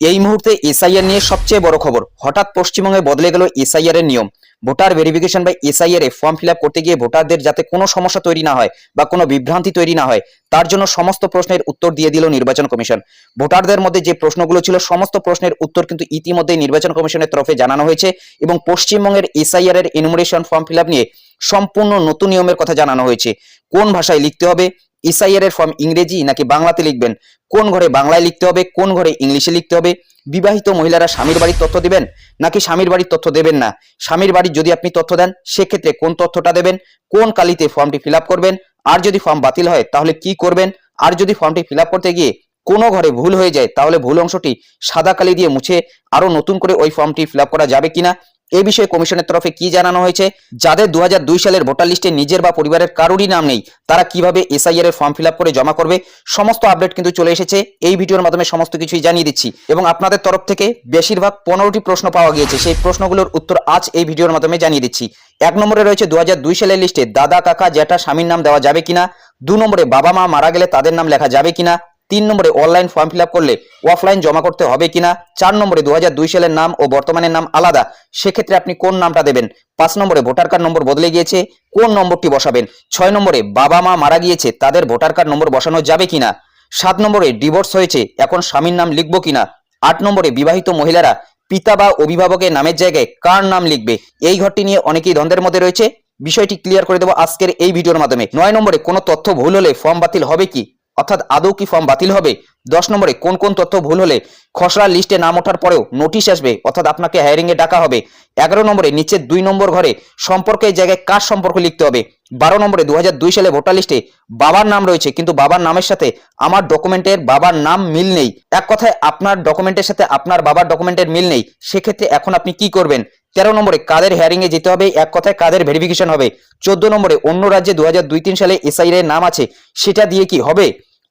এই মুহূর্তে এসআইআর নিয়ে সবচেয়ে বড় খবর। হঠাৎ পশ্চিমবঙ্গে বদলে গেল এসআইআর এর নিয়ম। ভোটার ভেরিফিকেশন বা এসআইআর এ ফর্ম ফিল করতে গিয়ে ভোটারদের যাতে কোনো সমস্যা তৈরি না হয় বা কোনো বিভ্রান্তি তৈরি না হয়, তার জন্য সমস্ত প্রশ্নের উত্তর দিয়ে দিল নির্বাচন কমিশন। ভোটারদের মধ্যে যে প্রশ্নগুলো ছিল, সমস্ত প্রশ্নের উত্তর কিন্তু ইতিমধ্যেই নির্বাচন কমিশনের তরফে জানানো হয়েছে এবং পশ্চিমবঙ্গের এসআইআর এর এনুমারেশন ফর্ম ফিল নিয়ে সম্পূর্ণ নতুন নিয়মের কথা জানানো হয়েছে। কোন ভাষায় লিখতে হবে? এসআইআর এর ফর্ম ইংরেজি নাকি বাংলাতে লিখবেন? কোন ঘরে বাংলায় লিখতে হবে, কোন ঘরে ইংলিশে লিখতে হবে? বিবাহিত মহিলারা স্বামীর বাড়ির তথ্য দেবেন নাকি স্বামীর বাড়ির তথ্য দেবেন না? স্বামীর বাড়ির যদি আপনি তথ্য দেন, সেক্ষেত্রে কোন তথ্যটা দেবেন? কোন কালিতে ফর্মটি ফিল করবেন? আর যদি ফর্ম বাতিল হয়, তাহলে কি করবেন? আর যদি ফর্মটি ফিল করতে গিয়ে কোনো ঘরে ভুল হয়ে যায়, তাহলে ভুল অংশটি সাদা কালি দিয়ে মুছে আরও নতুন করে ওই ফর্মটি ফিল করা যাবে কিনা? এই বিষয়ে কমিশনের তরফে কি জানানো হয়েছে? যাদের দু হাজার দুই সালের ভোটার লিস্টে নিজের বা পরিবারের কারোরই নাম নেই, তারা কীভাবে এসআইআর এর ফর্ম ফিল করে জমা করবে? সমস্ত আপডেট কিন্তু চলে এসেছে। এই ভিডিওর মাধ্যমে সমস্ত কিছুই জানিয়ে দিচ্ছি। এবং আপনাদের তরফ থেকে বেশিরভাগ পনেরোটি প্রশ্ন পাওয়া গিয়েছে। সেই প্রশ্নগুলোর উত্তর আজ এই ভিডিওর মাধ্যমে জানিয়ে দিচ্ছি। এক নম্বরে রয়েছে দু হাজার দুই সালের লিস্টে দাদা, কাকা, জ্যাঠা, স্বামীর নাম দেওয়া যাবে কিনা? দু নম্বরে বাবা, মা মারা গেলে তাদের নাম লেখা যাবে কিনা? তিন নম্বরে অনলাইন ফর্ম ফিল করলে অফলাইন জমা করতে হবে কিনা, চার নম্বরে দু সালের নাম ও বর্তমানের নাম আলাদা, সেক্ষেত্রে আপনি কোন নামটা দেবেন? পাঁচ নম্বরে ভোটার কার্ড নম্বর বদলে গিয়েছে, কোন নম্বরটি বসাবেন? ছয় নম্বরে বাবা মা মারা গিয়েছে, তাদের ভোটার কার্ড নম্বর বসানো যাবে কিনা? সাত নম্বরে ডিভোর্স হয়েছে, এখন স্বামীর নাম লিখব কিনা? আট নম্বরে বিবাহিত মহিলারা পিতা বা অভিভাবকের নামের জায়গায় কার নাম লিখবে? এই ঘরটি নিয়ে অনেকেই দ্বন্দ্বের মধ্যে রয়েছে। বিষয়টি ক্লিয়ার করে দেবো আজকের এই ভিডিওর মাধ্যমে। নয় নম্বরে কোনো তথ্য ভুল হলে ফর্ম বাতিল হবে কি? অর্থাৎ আদৌ কি ফর্ম বাতিল হবে? দশ নম্বরে, কোন কোন তথ্য ভুল হলে খসড়া লিস্টে নাম ওঠার পরেও নোটিশ আসবে, অর্থাৎ আপনাকে হায়ারিং এ ডাকা হবে। এগারো নম্বরে, নিচের দুই নম্বর ঘরে সম্পর্কের জায়গায় কার সম্পর্ক লিখতে হবে? বারো নম্বরে দু হাজার দুই সালে ভোটার লিস্টে বাবার নাম রয়েছে, কিন্তু বাবার নামের সাথে আমার ডকুমেন্টের বাবার নাম মিল নেই। এক কথায়, আপনার ডকুমেন্টের সাথে আপনার বাবার ডকুমেন্টের মিল নেই। সেক্ষেত্রে এখন আপনি কি করবেন? তেরো নম্বরে কাদের হেয়ারিং এ যেতে হবে? এক কথায় কাদের ভেরিফিকেশন হবে? চোদ্দ নম্বরে অন্য রাজ্যে দু হাজার সালে এসআইআর এর নাম আছে, সেটা দিয়ে কি হবে?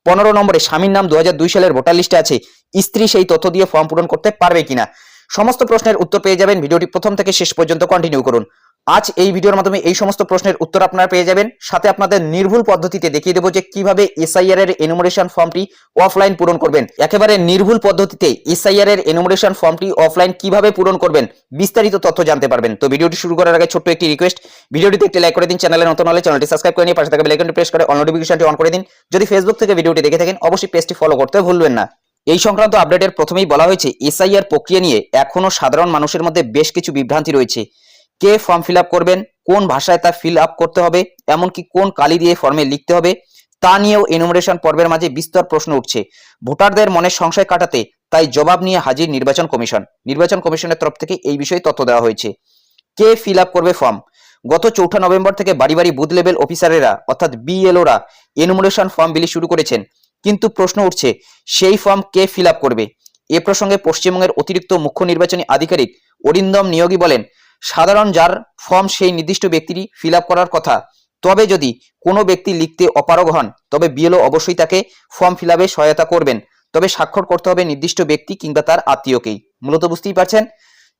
পনেরো নম্বরে স্বামীর নাম দু হাজার দুই সালের ভোটার লিস্টে আছে, স্ত্রী সেই তথ্য দিয়ে ফর্ম পূরণ করতে পারবে কিনা? সমস্ত প্রশ্নের উত্তর পেয়ে যাবেন। ভিডিওটি প্রথম থেকে শেষ পর্যন্ত কন্টিনিউ করুন। আজ এই ভিডিওর মাধ্যমে এই সমস্ত প্রশ্নের উত্তর আপনারা পেয়ে যাবেন। সাথে আপনাদের নির্ভুল পদ্ধতিতে দেখিয়ে দেবো যে কীভাবে এসআইআর এর এনুমারেশন ফর্মটি অফলাইন পূরণ করবেন। একেবারে নির্ভুল পদ্ধতিতে এসআইআর এর এনুমারেশন ফর্মটি অফলাইন কীভাবে পূরণ করবেন, বিস্তারিত তথ্য জানতে পারবেন। তো ভিডিওটি শুরু করার আগে ছোট্ট একটি রিকোয়েস্ট ভিডিওটিতে একটি লাইক করে দিন চ্যানেলে নতুন হলে চ্যানেলটি সাবস্ক্রাইব করে নিয়ে পাশে থাকা বেল আইকনটি প্রেস করে অল নোটিফিকেশনটি অন করে দিন। যদি ফেসবুক থেকে ভিডিওটি দেখে থাকেন, অবশ্যই পেজটি ফলো করতে ভুলবেন না। এই সংক্রান্ত আপডেটের প্রথমেই বলা হয়েছে, এসআইআর প্রক্রিয়া নিয়ে এখনও সাধারণ মানুষের মধ্যে বেশ কিছু বিভ্রান্তি রয়েছে। কে ফর্ম ফিল করবেন, কোন ভাষায় তা ফিল করতে হবে, এমনকি কোন কালি দিয়ে ফর্মে লিখতে হবে, তা নিয়েও এনুমারেশন পর্বের মাঝে বিস্তর প্রশ্ন উঠছে। ভোটারদের মনের সংশয় কাটাতে তাই জবাব নিয়ে হাজির নির্বাচন কমিশন। নির্বাচন কমিশনের তরফ থেকে এই বিষয়ে তথ্য দেওয়া হয়েছে। কে ফিল করবে ফর্ম গত চৌঠা নভেম্বর থেকে বাড়ি বাড়ি বুথ লেভেল অফিসারেরা অর্থাৎ বিএলওরা এনুমারেশন ফর্ম বিলি শুরু করেছেন। কিন্তু প্রশ্ন উঠছে, সেই ফর্ম কে ফিল করবে? এ প্রসঙ্গে পশ্চিমবঙ্গের অতিরিক্ত মুখ্য নির্বাচনী আধিকারিক অরিন্দম নিয়োগী বলেন সাধারণ যার ফর্ম সেই নির্দিষ্ট ব্যক্তিরই ফিল করার কথা। তবে যদি কোনো ব্যক্তি লিখতে অপারগ হন, তবে বিএলও অবশ্যই তাকে ফর্ম ফিল সহায়তা করবেন। তবে স্বাক্ষর করতে হবে নির্দিষ্ট ব্যক্তি কিংবা তার আত্মীয়কেই। মূলত বুঝতেই পারছেন?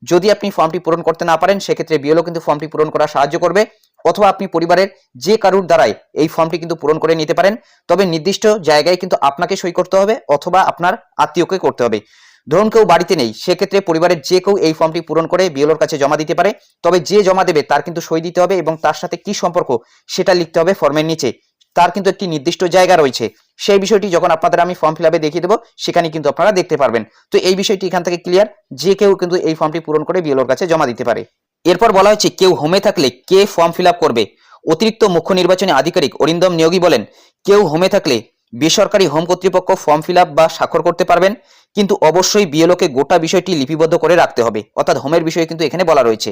যদি আপনি ফর্মটি পূরণ করতে না পারেন, সেক্ষেত্রে বিএলও কিন্তু ফর্মটি পূরণ করা সাহায্য করবে, অথবা আপনি পরিবারের যে কারুর দ্বারাই এই ফর্মটি কিন্তু পূরণ করে নিতে পারেন। তবে নির্দিষ্ট জায়গায় কিন্তু আপনাকে সই করতে হবে, অথবা আপনার আত্মীয়কে করতে হবে। ধরুন কেউ বাড়িতে নেই, সেক্ষেত্রে পরিবারের যে কেউ এই ফর্মটি পূরণ করে বিএলওর কাছে জমা দিতে পারে। তবে যে জমা দেবে তার কিন্তু সই দিতে হবে এবং তার সাথে কি সম্পর্ক সেটা লিখতে হবে ফর্মের নিচে। তার কিন্তু একটি নির্দিষ্ট জায়গা রয়েছে। সেই বিষয়টি যখন আপনাদের আমি ফর্ম ফিল দেখিয়ে দেবো, সেখানে কিন্তু আপনারা দেখতে পারবেন। তো এই বিষয়টি এখান থেকে ক্লিয়ার যে কেউ কিন্তু এই ফর্মটি পূরণ করে বিএলওর কাছে জমা দিতে পারে। এরপর বলা হয়েছে, কেউ হোমে থাকলে কে ফর্ম ফিল করবে? অতিরিক্ত মুখ্য নির্বাচনী আধিকারিক অরিন্দম নিয়োগী বলেন, কেউ হোমে থাকলে বেসরকারি হোম কর্তৃপক্ষ ফর্ম ফিল বা স্বাক্ষর করতে পারবেন, কিন্তু অবশ্যই বিএলওকে গোটা বিষয়টি লিপিবদ্ধ করে রাখতে হবে, অর্থাৎ হোমের বিষয়ে কিন্তু এখানে বলা রয়েছে।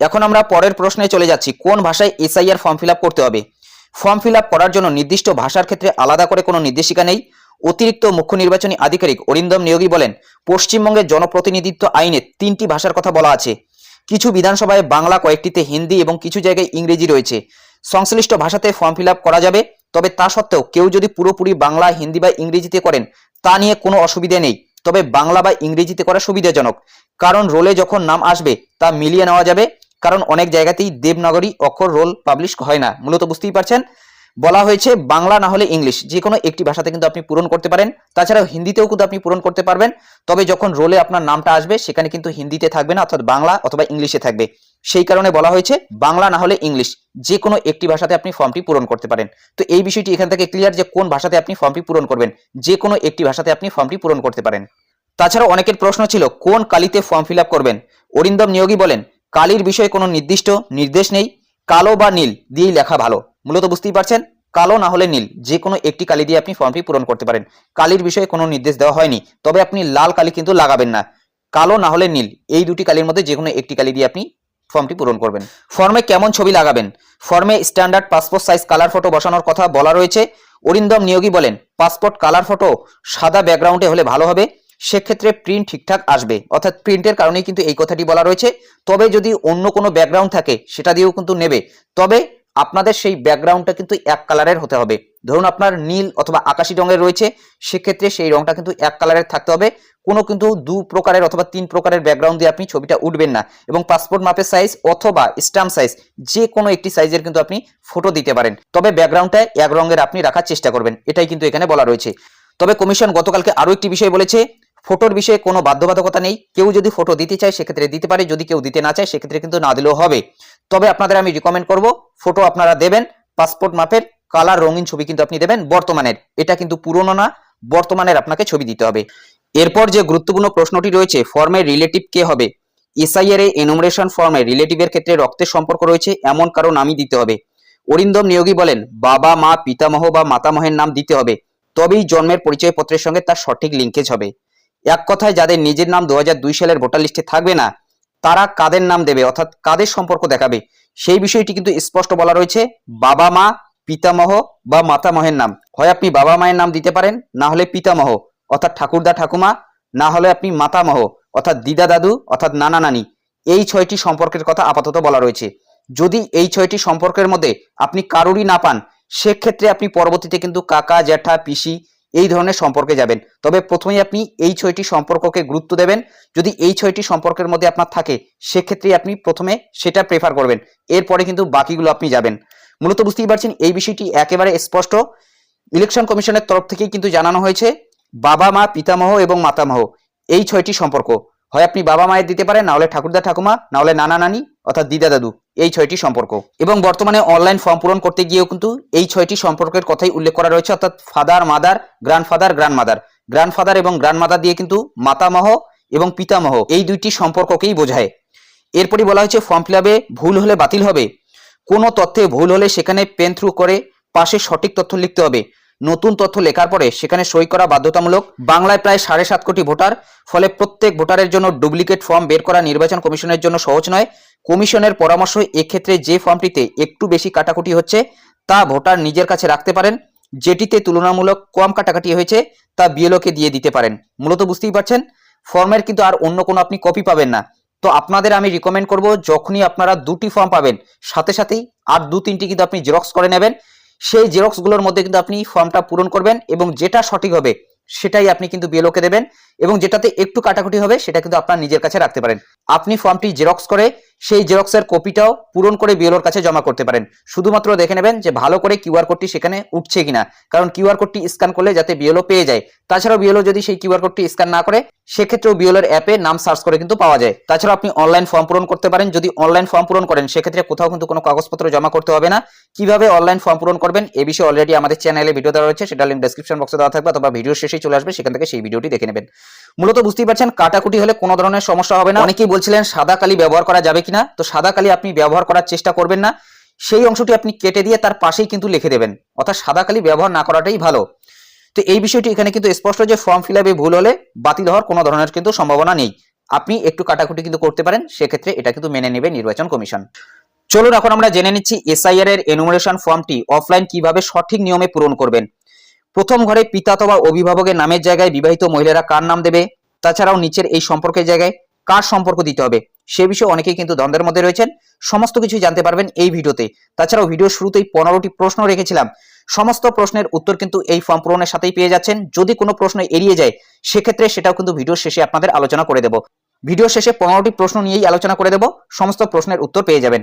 এখন আমরা পরের প্রশ্নে চলে যাচ্ছি, কোন ভাষায় এসআইআর ফর্ম ফিল করতে হবে? ফর্ম ফিল করার জন্য নির্দিষ্ট ভাষার ক্ষেত্রে আলাদা করে কোনো নির্দেশিকা নেই। অতিরিক্ত মুখ্য নির্বাচনী আধিকারিক অরিন্দম নিয়োগী বলেন পশ্চিমবঙ্গের জনপ্রতিনিধিত্ব আইনে তিনটি ভাষার কথা বলা আছে। কিছু বিধানসভায় বাংলা কয়েকটিতে হিন্দি এবং কিছু জায়গায় ইংরেজি রয়েছে। সংশ্লিষ্ট ভাষাতে ফর্ম ফিল করা যাবে। তবে তা সত্ত্বেও কেউ যদি পুরোপুরি বাংলা, হিন্দি বা ইংরেজিতে করেন, তা নিয়ে কোনো অসুবিধা নেই। তবে বাংলা বা ইংরেজিতে করা সুবিধাজনক। কারণ রোলে যখন নাম আসবে, তা মিলিয়ে নেওয়া যাবে। কারণ অনেক জায়গাতেই দেবনাগরী অক্ষর রোল পাবলিশ হয় না। মূলত বুঝতেই পারছেন? বলা হয়েছে বাংলা না হলে ইংলিশ। যে কোনো একটি ভাষাতে কিন্তু আপনি পূরণ করতে পারেন। তাছাড়াও হিন্দিতেও কিন্তু আপনি পূরণ করতে পারবেন। তবে যখন রোলে আপনার নামটা আসবে, সেখানে কিন্তু হিন্দিতে থাকবে না, অর্থাৎ বাংলা অথবা ইংলিশে থাকবে। সেই কারণে বলা হয়েছে বাংলা না হলে ইংলিশ। যে কোনো একটি ভাষাতে আপনি ফর্মটি পূরণ করতে পারেন। তো এই বিষয়টি এখান থেকে ক্লিয়ার যে কোন ভাষাতে আপনি ফর্মটি পূরণ করবেন। যে কোনো একটি ভাষাতে আপনি ফর্মটি পূরণ করতে পারেন। তাছাড়া অনেকের প্রশ্ন ছিল, কোন কালিতে ফর্ম ফিল করবেন? অরিন্দম নিয়োগী বলেন, কালির বিষয়ে কোনো নির্দিষ্ট নির্দেশ নেই। কালো বা নীল দিয়েই লেখা ভালো। মূলত বুঝতেই পারছেন, কালো না হলে নীল যে কোনো একটি কালি দিয়ে আপনি ফর্মটি পূরণ করতে পারেন। কালির বিষয়ে কোনো নির্দেশ দেওয়া হয়নি, তবে আপনি লাল কালি কিন্তু লাগাবেন না। কালো না হলে নীল, এই দুটি কালির মধ্যে যে কোনো একটি কালি দিয়ে আপনি ফর্মটি পূরণ করবেন। ফর্মে কেমন ছবি লাগাবেন? ফর্মে standard passport size colour photo বসানোর কথা বলা রয়েছে। অরিন্দম নিয়োগী বলেন পাসপোর্ট কালার ফটো সাদা ব্যাকগ্রাউন্ডে হলে ভালো হবে। সেক্ষেত্রে প্রিন্ট ঠিকঠাক আসবে। অর্থাৎ প্রিন্টের কারণেই কিন্তু এই কথাটি বলা রয়েছে। তবে যদি অন্য কোনো ব্যাকগ্রাউন্ড থাকে, সেটা দিয়েও কিন্তু নেবে। তবে আপনাদের সেই ব্যাকগ্রাউন্ডটা কিন্তু এক কালারের হতে হবে। ধরুন আপনার নীল অথবা আকাশি রঙের রয়েছে, সেক্ষেত্রে সেই রঙটা কিন্তু এক কালারের থাকতে হবে। কোনো কিন্তু দু প্রকারের অথবা তিন প্রকারের ব্যাকগ্রাউন্ড দিয়ে আপনি ছবিটা উঠবেন না এবং পাসপোর্ট মাপের সাইজ অথবা স্ট্যাম্প সাইজ যে কোনো একটি সাইজের কিন্তু আপনি ফটো দিতে পারেন। তবে ব্যাকগ্রাউন্ডটা এক রঙের আপনি রাখার চেষ্টা করবেন, এটাই কিন্তু এখানে বলা রয়েছে। তবে কমিশন গতকালকে আরও একটি বিষয় বলেছে ফটোর বিষয়ে কোনো বাধ্যবাধকতা নেই। কেউ যদি ফটো দিতে চায়, সেক্ষেত্রে দিতে পারে। যদি কেউ দিতে না চায়, সেক্ষেত্রে কিন্তু না দিলেও হবে। তবে আপনাদের আমি রিকমেন্ড করব, ফটো আপনারা দেবেন পাসপোর্ট মাপের কালার রঙিন ছবি কিন্তু আপনি দেবেন, বর্তমানের। এটা কিন্তু পুরনো না, বর্তমানের আপনাকে ছবি দিতে হবে। এরপর যে গুরুত্বপূর্ণ প্রশ্নটি রয়েছে ফর্মের রিলেটিভ কে হবে? এসআইয়ের এই এনুমারেশন ফর্মে রিলেটিভের ক্ষেত্রে রক্তের সম্পর্ক রয়েছে, এমন কারও নামই দিতে হবে। অরিন্দম নিয়োগী বলেন, বাবা, মা, পিতামহ বা মাতামহের নাম দিতে হবে। তবেই জন্মের পরিচয়পত্রের সঙ্গে তার সঠিক লিঙ্কেজ হবে। এক কথায় যাদের নিজের নাম দু সালের ভোটার লিস্টে থাকবে না, তারা কাদের নাম দেবে অর্থাৎ কাদের সম্পর্ক দেখাবে? সেই বিষয়টি কিন্তু স্পষ্ট বলা রয়েছে, বাবা মা, পিতামহ বা মাতামহের নাম। হয় আপনি বাবা মায়ের নাম দিতে পারেন, না হলে পিতামহ, অর্থাৎ ঠাকুরদা ঠাকুমা, না হলে আপনি মাতামহ, অর্থাৎ দিদা দাদু, অর্থাৎ নানা নানি। এই ছয়টি সম্পর্কের কথা আপাতত বলা রয়েছে। যদি এই ছয়টি সম্পর্কের মধ্যে আপনি কারুরই না পান, সেক্ষেত্রে আপনি পরবর্তীতে কিন্তু কাকা, জ্যাঠা, পিসি এই ধরনের সম্পর্কে যাবেন। তবে প্রথমেই আপনি এই ছয়টি সম্পর্ককে গুরুত্ব দেবেন। যদি এই ছয়টি সম্পর্কের মধ্যে আপনার থাকে সেক্ষেত্রে আপনি প্রথমে সেটা প্রেফার করবেন। এরপরে কিন্তু বাকিগুলো আপনি যাবেন। মূলত বুঝতেই পারছেন, এই বিষয়টি একেবারে স্পষ্ট। ইলেকশন কমিশনের তরফ থেকেই কিন্তু জানানো হয়েছে, বাবা, মা, পিতামহ এবং মাতামহ, এই ছয়টি সম্পর্ক। হয় আপনি বাবা মায়ের দিতে পারেন, না হলে ঠাকুরদা, ঠাকুমা, না হলে নানা নানি অর্থাৎ দিদা দাদু, এই ছয়টি সম্পর্ক। এবং বর্তমানে অনলাইন ফর্ম পূরণ করতে গিয়েও কিন্তু এই ছয়টি সম্পর্কের কথাই উল্লেখ করা রয়েছে, অর্থাৎ father mother grandfather grandmother grandfather এবং গ্র্যান্ডমাদার দিয়ে কিন্তু মাতামহ এবং পিতামহ, এই দুইটি সম্পর্ককেই বোঝায়। এরপরই বলা হয়েছে ফর্ম ফিল ভুল হলে বাতিল হবে। কোনো তথ্যে ভুল হলে সেখানে পেন থ্রু করে পাশে সঠিক তথ্য লিখতে হবে। নতুন তথ্য লেখার পরে সেখানে সই করা বাধ্যতামূলক। বাংলায় প্রায় সাড়ে সাত কোটি ভোটার, ফলে প্রত্যেক ভোটারের জন্য ডুপ্লিকেট ফর্ম বের করা নির্বাচন কমিশনের জন্য সহজ নয়। কমিশনের পরামর্শ, এক্ষেত্রে যে ফর্মটিতে একটু বেশি কাটাকুটি হচ্ছে, তা ভোটার নিজের কাছে রাখতে পারেন। যেটিতে তুলনামূলক কম কাটাকাটি হয়েছে, তা বিএলওকে দিয়ে দিতে পারেন। মূলত বুঝতেই পারছেন? ফর্মের কিন্তু আর অন্য কোনো আপনি কপি পাবেন না। তো আপনাদের আমি রিকমেন্ড করব, যখনই আপনারা দুটি ফর্ম পাবেন, সাথে সাথেই আর দু তিনটি কিন্তু আপনি জেরক্স করে নেবেন। সেই জেরক্সগুলোর মধ্যে কিন্তু আপনি ফর্মটা পূরণ করবেন এবং যেটা সঠিক হবে সেটাই আপনি কিন্তু বিএলওকে দেবেন এবং যেটাতে একটু কাটাকুটি হবে সেটা কিন্তু আপনার নিজের কাছে রাখতে পারেন। আপনি ফর্মটি জেরক্স করে সেই জেরক্সের কপিটাও পূরণ করে বিএলওর কাছে জমা করতে পারেন। শুধুমাত্র দেখে নেবেন যে ভালো করে কিউআর কোডটি সেখানে উঠছে কিনা, কারণ কিউআর কোডটি স্ক্যান করলে যাতে বিএলও পেয়ে যায়। তাছাড়াও বিএলও যদি সেই কিউআর কোডটি স্ক্যান না করে, সেক্ষেত্রেও বিএলওর অ্যাপে নাম সার্চ করে কিন্তু পাওয়া যায়। তাছাড়া আপনি অনলাইন ফর্ম পূরণ করতে পারেন। যদি অনলাইন ফর্ম পূরণ করেন, সেক্ষেত্রে কোথাও কিন্তু কোনো কাগজপত্র জমা করতে হবে না। কীভাবে অনলাইন ফর্ম পূরণ করবেন, এ বিষয়ে অলরেডি আমাদের চ্যানেলে ভিডিও দেওয়া রয়েছে। সেটা লিঙ্ক ডেসক্রিপশন বক্সে দেওয়া থাকবে, অথবা ভিডিও শেষেই চলে আসবে, সেখান থেকে সেই ভিডিওটি দেখে নেবেন। মূলত বুঝতেই পারছেন, কাটাকুটি হলে কোনো ধরনের সমস্যা হবে না। অনেকেই বলছিলেন, সাদা কালি ব্যবহার করা যাবে কিনা? তো সাদা কালি আপনি ব্যবহার করার চেষ্টা করবেন না। সেই অংশটি আপনি কেটে দিয়ে তার পাশেই কিন্তু লিখে দেবেন। অর্থাৎ সাদা কালি ব্যবহার না করাটাই ভালো। তো এই বিষয়টি এখানে কিন্তু স্পষ্ট যে ফর্ম ফিল আপে ভুল হলে বাতিল হওয়ার কোনো ধরনের কিন্তু সম্ভাবনা নেই। আপনি একটু কাটাকুটি কিন্তু করতে পারেন, সেক্ষেত্রে এটা কিন্তু মেনে নেবে নির্বাচন কমিশন। চলুন, এখন আমরা জেনে নিচ্ছি এসআইআর এর এনুমারেশন ফর্মটি অফলাইন কীভাবে সঠিক নিয়মে পূরণ করবেন। প্রথম ঘরে পিতা অথবা অভিভাবকের নামের জায়গায় বিবাহিত মহিলারা কার নাম দেবে? তাছাড়াও নিচের এই সম্পর্কের জায়গায় কার সম্পর্ক দিতে হবে? সে বিষয়ে অনেকেই কিন্তু দ্বন্দ্বের মধ্যে রয়েছেন। সমস্ত কিছু জানতে পারবেন এই ভিডিওতে। তাছাড়াও ভিডিও শুরুতেই পনেরোটি প্রশ্ন রেখেছিলাম। সমস্ত প্রশ্নের উত্তর কিন্তু এই ফর্ম পূরণের সাথেই পেয়ে যাচ্ছেন। যদি কোনো প্রশ্ন এড়িয়ে যায়, সেক্ষেত্রে সেটাও কিন্তু ভিডিও শেষে আপনাদের আলোচনা করে দেব। ভিডিও শেষে পনেরোটি প্রশ্ন নিয়েই আলোচনা করে দেব। সমস্ত প্রশ্নের উত্তর পেয়ে যাবেন।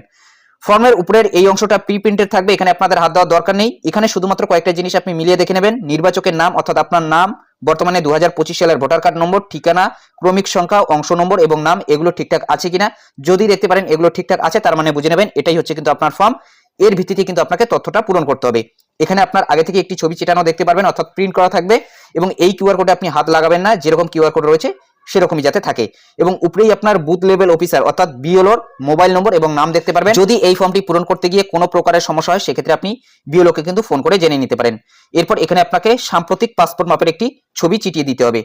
ফর্মের উপরের এই অংশটা প্রি প্রিন্টেড থাকবে, এখানে আপনাদের হাত দেওয়ার দরকার নেই। এখানে শুধুমাত্র কয়েকটা জিনিস আপনি মিলিয়ে দেখে নেবেন, নির্বাচকের নাম অর্থাৎ আপনার নাম, বর্তমানে দু হাজার পঁচিশ সালের ভোটার কার্ড নম্বর, ঠিকানা, ক্রমিক সংখ্যা, অংশ নম্বর এবং নাম, এগুলো ঠিকঠাক আছে কিনা। যদি দেখতে পারেন এগুলো ঠিকঠাক আছে, তার মানে বুঝে নেবেন, এটাই হচ্ছে কিন্তু আপনার ফর্ম এর ভিত্তিতে কিন্তু আপনাকে তথ্যটা পূরণ করতে হবে। এখানে আপনার আগে থেকে একটি ছবি চেটানো দেখতে পারবেন, অর্থাৎ প্রিন্ট করা থাকবে এবং এই কিউআর কোডে আপনি হাত লাগাবেন না, যেরকম কিউআর কোড রয়েছে সেরকমই যাতে থাকে। এবং উপরেই আপনার বুথ লেভেল অফিসার অর্থাৎ বিএলওর মোবাইল নম্বর এবং নাম দেখতে পারবেন। যদি এই ফর্মটি পূরণ করতে গিয়ে কোনো প্রকারের সমস্যা হয়, সেক্ষেত্রে আপনি বিএলওকে কিন্তু ফোন করে জেনে নিতে পারেন। এরপর এখানে আপনাকে সাম্প্রতিক পাসপোর্ট মাপের একটি ছবি চিটিয়ে দিতে হবে।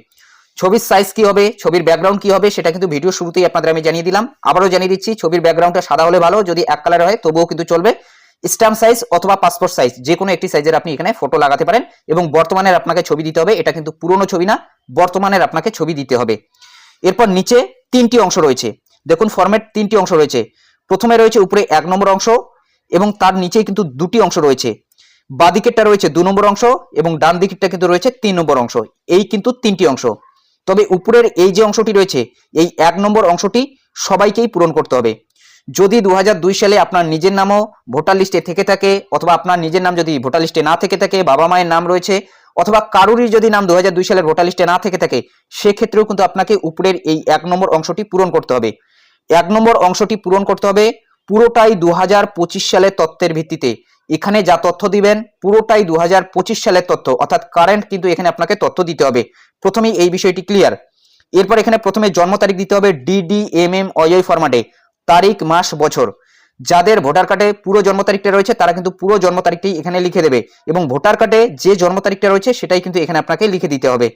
ছবির সাইজ কি হবে, ছবির ব্যাকগ্রাউন্ড কি হবে, সেটা কিন্তু ভিডিও শুরুতেই আপনাদের আমি জানিয়ে দিলাম। আবারও জানিয়ে দিচ্ছি, ছবির ব্যাকগ্রাউন্ডটা সাদা হলে ভালো, যদি এক কালার হয়, তবুও কিন্তু চলবে। স্ট্যাম্প সাইজ অথবা পাসপোর্ট সাইজ যে কোনো একটি সাইজের আপনি এখানে ফটো লাগাতে পারেন এবং বর্তমানের আপনাকে ছবি দিতে হবে। এটা কিন্তু পুরনো ছবি না, বর্তমানের আপনাকে ছবি দিতে হবে। এরপর নিচে তিনটি অংশ রয়েছে। দেখুন ফরম্যাট তিনটি অংশ রয়েছে। প্রথমে রয়েছে উপরে এক নম্বর অংশ এবং তার নিচে কিন্তু দুটি অংশ রয়েছে। বাদিকেরটা রয়েছে দু নম্বর অংশ এবং ডান দিকেরটা কিন্তু রয়েছে তিন নম্বর অংশ। এই কিন্তু তিনটি অংশ। তবে উপরের এই যে অংশটি রয়েছে, এই এক নম্বর অংশটি সবাইকেই পূরণ করতে হবে। যদি দু হাজার দুই সালে আপনার নিজের নামও ভোটার লিস্টে থেকে থাকে, অথবা আপনার নিজের নাম যদি ভোটার লিস্টে না থেকে থাকে, বাবা মায়ের নাম রয়েছে, অথবা কারোরই যদি নাম দু সালের ভোটার লিস্টে না থেকে থাকে, সেক্ষেত্রেও কিন্তু আপনাকে উপরের এই এক নম্বর অংশটি পূরণ করতে হবে। এক নম্বর অংশটি পূরণ করতে হবে পুরোটাই দু হাজার পঁচিশ সালের তথ্যের ভিত্তিতে। এখানে যা তথ্য দিবেন, পুরোটাই দু হাজার পঁচিশ সালের তথ্য, অর্থাৎ কারেন্ট কিন্তু এখানে আপনাকে তথ্য দিতে হবে। প্রথমেই এই বিষয়টি ক্লিয়ার এরপর এখানে প্রথমে জন্ম তারিখ দিতে হবে ডিডি এম এম অয় ফরম্যাটে তারিখ, মাস, বছর। যাদের ভোটার কার্ডে পুরো জন্ম তারিখটা রয়েছে, তারা কিন্তু পুরো জন্ম তারিখটি এখানে লিখে দেবে। এবং ভোটার কার্ডে যে জন্ম তারিখটা রয়েছে, সেটাই কিন্তু এখানে আপনাকে লিখে দিতে হবে।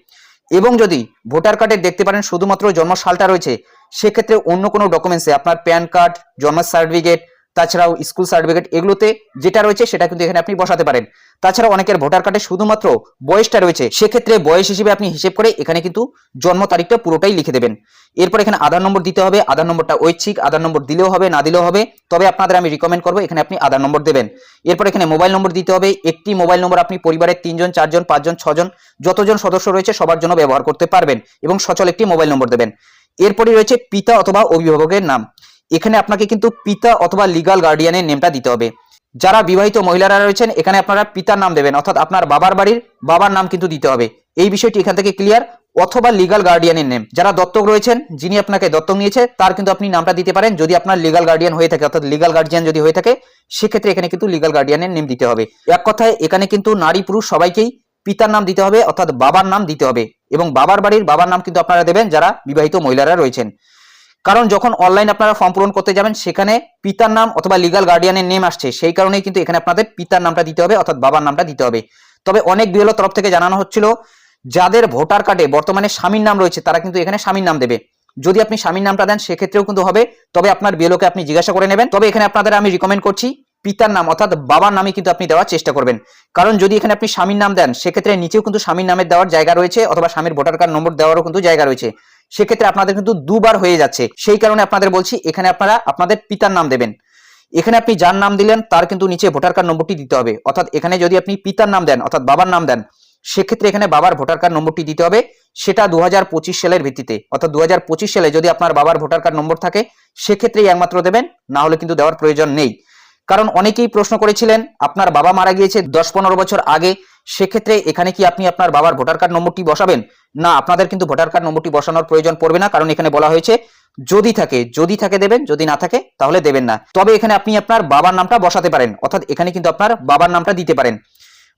এবং যদি ভোটার কার্ডে দেখতে পারেন শুধুমাত্র জন্ম সালটা রয়েছে, সেক্ষেত্রে অন্য কোনো ডকুমেন্টসে আপনার প্যান কার্ড, জন্ম সার্টিফিকেট তাছাড়াও স্কুল সার্টিফিকেট এগুলোতে যেটা রয়েছে সেটা কিন্তু এখানে আপনি বসাতে পারেন। তাছাড়া অনেকের ভোটার কার্ডে শুধুমাত্র বয়সটা রয়েছে, সেক্ষেত্রে বয়স হিসেবে আপনি হিসেব করে এখানে কিন্তু জন্ম তারিখটা পুরোটাই লিখে দেবেন। এরপর এখানে আধার নম্বর দিতে হবে, আধার নম্বরটা ঐচ্ছিক, আধার নম্বর দিলেও হবে, না দিলেও হবে, তবে আপনাদের আমি রিকমেন্ড করব এখানে আপনি আধার নম্বর দেবেন। এরপর এখানে মোবাইল নম্বর দিতে হবে, একটি মোবাইল নম্বর আপনি পরিবারের তিনজন, চারজন, পাঁচজন, ছজন, যতজন সদস্য রয়েছে সবার জন্য ব্যবহার করতে পারবেন এবং সচল একটি মোবাইল নম্বর দেবেন। এরপরই রয়েছে পিতা অথবা অভিভাবকের নাম। এখানে আপনাকে কিন্তু পিতা অথবা লিগাল গার্ডিয়ানের নেমটা দিতে হবে। যারা বিবাহিত মহিলারা রয়েছেন, এখানে আপনারা পিতার নাম দেবেন, অর্থাৎ আপনার বাবার বাড়ির বাবার নাম কিন্তু দিতে হবে। এই বিষয়টি এখান থেকে ক্লিয়ার অথবা লিগাল গার্ডিয়ানের নেম যারা দত্তক রয়েছেন, যিনি আপনাকে দত্তক নিয়েছে, তার কিন্তু আপনি নামটা দিতে পারেন, যদি আপনার লিগাল গার্ডিয়ান হয়ে থাকে, অর্থাৎ লিগাল গার্ডিয়ান যদি হয়ে থাকে, সেক্ষেত্রে এখানে কিন্তু লিগাল গার্ডিয়ানের নেম দিতে হবে। এক কথায়, এখানে কিন্তু নারী পুরুষ সবাইকেই পিতার নাম দিতে হবে, অর্থাৎ বাবার নাম দিতে হবে। এবং বাবার বাড়ির বাবার নাম কিন্তু আপনারা দেবেন, যারা বিবাহিত মহিলারা রয়েছেন। কারণ যখন অনলাইন আপনারা ফর্ম পূরণ করতে যাবেন, সেখানে পিতার নাম অথবা লিগাল গার্ডিয়ানের নেম আসছে। সেই কারণেই কিন্তু এখানে আপনাদের পিতার নামটা দিতে হবে অর্থাৎ বাবার নামটা দিতে হবে। তবে অনেক বিএলও তরফ থেকে জানানো হচ্ছিল, যাদের ভোটার কার্ডে বর্তমানে স্বামীর নাম রয়েছে, তারা কিন্তু এখানে স্বামীর নাম দেবে। যদি আপনি স্বামীর নামটা দেন, সেক্ষেত্রেও কিন্তু হবে। তবে আপনার বিএলওকে আপনি জিজ্ঞাসা করে নেবেন। তবে এখানে আপনাদের আমি রিকমেন্ড করছি পিতার নাম অর্থাৎ বাবার নামে কিন্তু আপনি দেওয়ার চেষ্টা করবেন। কারণ যদি এখানে আপনি স্বামীর নাম দেন, সেক্ষেত্রে নিচেও কিন্তু স্বামীর নামের দেওয়ার জায়গা রয়েছে অথবা স্বামীর ভোটার কার্ড নম্বর দেওয়ারও কিন্তু জায়গা রয়েছে। সেক্ষেত্রে আপনাদের কিন্তু দুবার হয়ে যাচ্ছে। সেই কারণে আপনাদের বলছি, এখানে আপনারা আপনাদের পিতার নাম দেবেন। এখানে আপনি যার নাম দিলেন, তার কিন্তু নিচে ভোটার কার্ড নম্বরটি দিতে হবে। অর্থাৎ এখানে যদি আপনি পিতার নাম দেন, অর্থাৎ বাবার নাম দেন, সেক্ষেত্রে এখানে বাবার ভোটার কার্ড নম্বরটি দিতে হবে। সেটা দু হাজার পঁচিশ সালের ভিত্তিতে। অর্থাৎ দু হাজার পঁচিশ সালে যদি আপনার বাবার ভোটার কার্ড নম্বর থাকে, সেক্ষেত্রেই একমাত্র দেবেন, না হলে কিন্তু দেওয়ার প্রয়োজন নেই। কারণ অনেকেই প্রশ্ন করেছিলেন, আপনার বাবা মারা গিয়েছে দশ পনেরো বছর আগে, সেক্ষেত্রে এখানে কি আপনি আপনার বাবার ভোটার কার্ড নম্বরটি বসাবেন? না, আপনাদের কিন্তু ভোটার কার্ড নম্বরটি বসানোর প্রয়োজন পড়বে না, কারণ এখানে বলা হয়েছে, যদি থাকে যদি থাকে দেবেন, যদি না থাকে, তাহলে দেবেন না। তবে এখানে আপনি আপনার বাবার নামটা বসাতে পারেন, অর্থাৎ এখানে কিন্তু আপনার বাবার নামটা দিতে পারেন।